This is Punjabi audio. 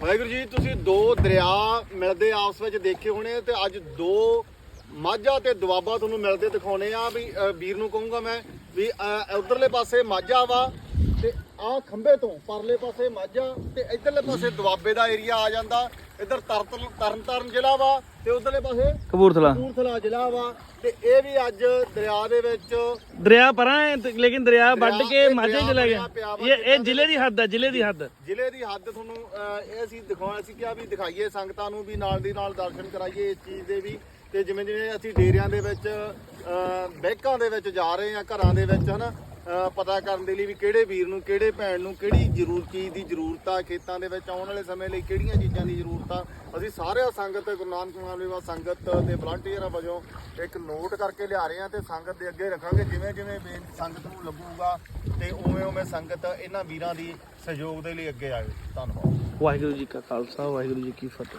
ਵਾਹਿਗੁਰੂ ਜੀ ਤੁਸੀਂ ਦੋ ਦਰਿਆ ਮਿਲਦੇ ਆਪਸ ਵਿੱਚ ਦੇਖੇ ਹੋਣੇ ਤੇ ਅੱਜ ਦੋ ਮਾਝਾ ਤੇ ਦੁਆਬਾ ਤੁਹਾਨੂੰ ਮਿਲਦੇ ਦਿਖਾਉਣੇ ਆ ਵੀ ਵੀਰ ਨੂੰ ਕਹੂੰਗਾ ਮੈਂ ਵੀ ਅ, ਉਧਰਲੇ ਪਾਸੇ ਮਾਝਾ ਵਾ ਤੇ ਆ ਖੰਬੇ ਤੋਂ ਪਰਲੇ ਪਾਸੇ ਮਾਝਾ ਤੇ ਇਧਰਲੇ ਪਾਸੇ ਦੁਆਬੇ ਦਾ ਏਰੀਆ ਆ ਜਾਂਦਾ। ਇਧਰ ਤਰਨਤਾਰਨ ਜ਼ਿਲ੍ਹਾ ਵਾ ਤੇ ਉਧਰਲੇ ਪਾਸੇ ਕਪੂਰਥਲਾ। ਕਪੂਰਥਲਾ ਜ਼ਿਲ੍ਹਾ ਵਾ ਤੇ ਇਹ ਵੀ ਅੱਜ ਦਰਿਆ ਦੇ ਵਿੱਚ ਦਰਿਆ ਪਰਾਂ ਹੈ ਤੇ ਲੇਕਿਨ ਦਰਿਆ ਵੱਢ ਕੇ ਮਾਝੇ ਗਿਆ। ਪਿਆ ਵਾ ਇਹ ਇਹ ਜ਼ਿਲ੍ਹੇ ਦੀ ਹੱਦ ਹੈ ਜ਼ਿਲ੍ਹੇ ਦੀ ਹੱਦ। ਜ਼ਿਲ੍ਹੇ ਦੀ ਹੱਦ ਤੁਹਾਨੂੰ ਅਹ, ਇਹ ਅਸੀਂ ਦਿਖਾਉਣਾ ਸੀ ਕਿਹਾ ਵੀ ਦਿਖਾਈਏ ਸੰਗਤਾਂ ਨੂੰ ਵੀ ਨਾਲ ਦੀ ਨਾਲ ਦਰਸ਼ਨ ਕਰਾਈਏ ਇਸ ਚੀਜ਼ ਦੇ ਵੀ। ਤੇ ਜਿਵੇਂ ਜਿਵੇਂ ਅਸੀਂ ਡੇਰਿਆਂ ਦੇ ਵਿੱਚ ਅਹ, ਬੈਂਕਾਂ ਦੇ ਵਿੱਚ ਜਾ ਰਹੇ ਹਾਂ ਘਰਾਂ ਦੇ ਵਿੱਚ ਹਨਾ? ਪਤਾ ਕਰਨ ਦੇ ਲਈ ਵੀ ਕਿਹੜੇ ਵੀਰ ਨੂੰ, ਕਿਹੜੇ ਭੈਣ ਨੂੰ, ਕਿਹੜੀ ਜ਼ਰੂਰ ਚੀਜ਼ ਦੀ ਜ਼ਰੂਰਤ ਆ, ਖੇਤਾਂ ਦੇ ਵਿੱਚ ਆਉਣ ਵਾਲੇ ਸਮੇਂ ਲਈ ਕਿਹੜੀਆਂ ਚੀਜ਼ਾਂ ਦੀ ਜ਼ਰੂਰਤ ਆ। ਅਸੀਂ ਸਾਰੇ ਸੰਗਤ, ਗੁਰੂ ਨਾਨਕ ਮਾਲਵਾ ਸੰਗਤ ਦੇ ਵਲੰਟੀਅਰਾਂ ਵਜੋਂ ਇੱਕ ਨੋਟ ਕਰਕੇ ਲਿਆ ਰਹੇ ਹਾਂ ਤੇ ਸੰਗਤ ਦੇ ਅੱਗੇ ਰੱਖਾਂਗੇ। ਜਿਵੇਂ ਜਿਵੇਂ ਬੇ- ਸੰਗਤ ਨੂੰ ਲੱਗੂਗਾ ਤੇ ਉਵੇਂ ਉਵੇਂ ਸੰਗਤ ਇਹਨਾਂ ਵੀਰਾਂ ਦੀ ਸਹਿਯੋਗ ਦੇ ਲਈ ਅੱਗੇ ਆਵੇ। ਧੰਨਵਾਦ। ਵਾਹਿਗੁਰੂ ਜੀ ਕਾ ਖਾਲਸਾ, ਵਾਹਿਗੁਰੂ ਜੀ ਕੀ ਫਤਿਹ।